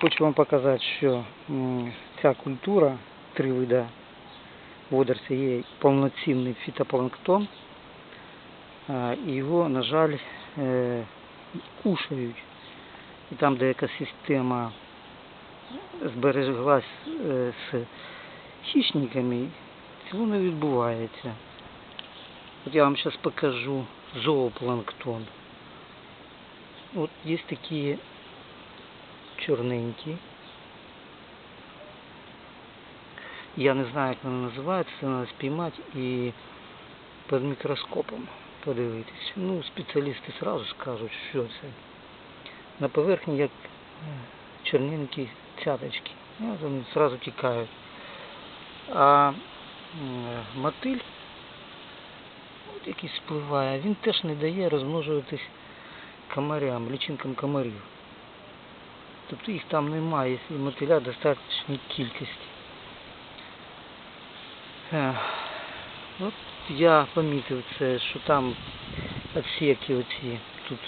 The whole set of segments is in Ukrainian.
Хочу вам показати, що ця культура, три вида водоростя, є повноцінний фітопланктон, його, на жаль, е, кушають. І там, де екосистема збереглась з хищниками, цього не відбувається. От я вам зараз покажу зоопланктон. От є такі чорненькі. Я не знаю, як вони називаються, це треба спіймати і під мікроскопом подивитись. Ну, спеціалісти одразу скажуть, що це. На поверхні як е, чорненькі цяточки. Ну, вони одразу тікають. А мотиль, от який спливає, він теж не дає розмножуватись комарям, лічинкам комарів. Тобто їх там немає, якщо мотиля в достатній кількості. От я помітив це, що там отсеки оці, тут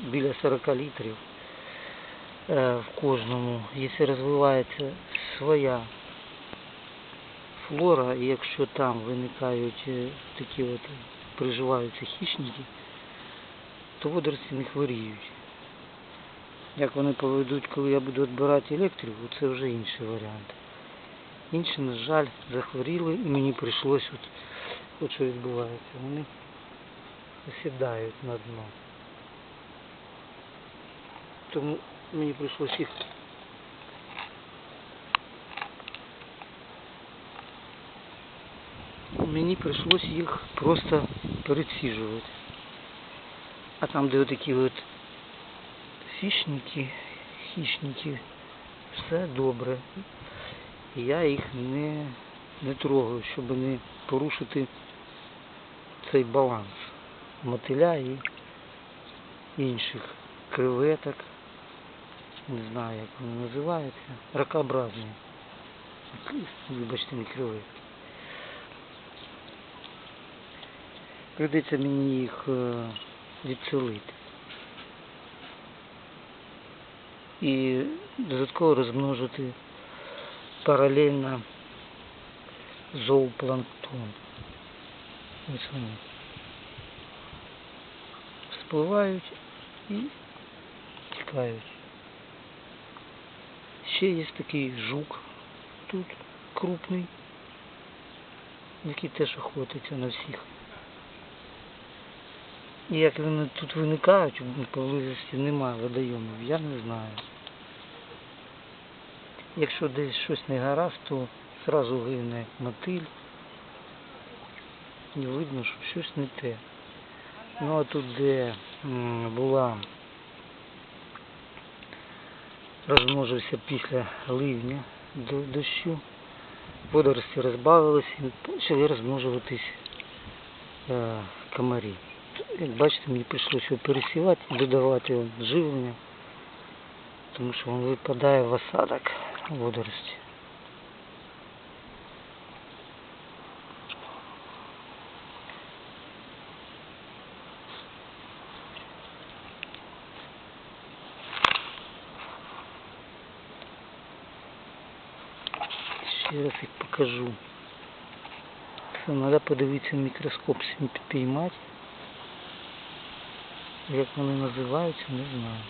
біля 40 літрів е, в кожному. Якщо розвивається своя флора, і якщо там виникають е, такі от приживаються хищники, то водорості не хворіють. Як вони поведуть, коли я буду відбирати електрику, це вже інший варіант. Інші, на жаль, захворіли і мені прийшлось от, от що відбувається. Вони осідають на дно. Тому мені прийшлось їх мені прийшлось їх просто пересіжувати. А там, де отакі от хищники, хищники, все добре. Я їх не, не трогаю, щоб не порушити цей баланс мотиля і інших креветок. Не знаю, як вони називаються. Ракообразні. Вибачте, не креветки. Прийдеться мені їх е, відселити. І додатково розмножити паралельно зоопланктон. Ось вони. Спливають і тікають. Ще є такий жук тут крупний, який теж охотиться на всіх. І як вони тут виникають, поблизості немає водойомів, я не знаю. Якщо десь щось не гаразд, то зразу гине мотиль. І видно, що щось не те. Ну а тут, де була розмножився після ливня до дощу, водорості розбавилися і почали розмножуватись е, комарі. Як бачите, мені прийшлося його пересівати і додавати його живлення, тому що він випадає в осадок водорості. Ще раз їх покажу. Це треба подивитися в мікроскоп собі підпіймати. Як вони називаються, не знаю.